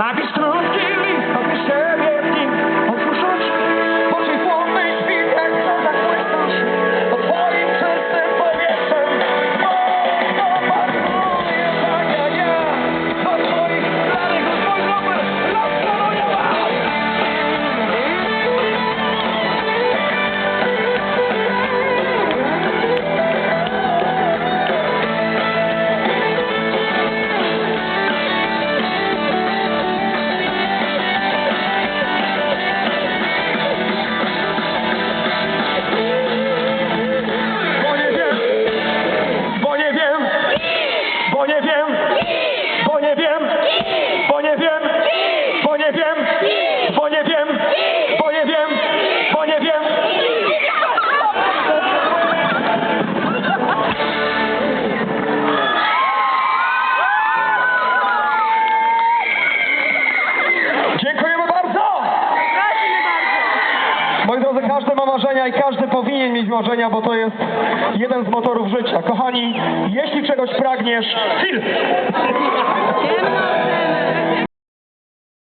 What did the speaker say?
Like a stone. Moi drodzy, każdy ma marzenia i każdy powinien mieć marzenia, bo to jest jeden z motorów życia. Kochani, jeśli czegoś pragniesz... Film!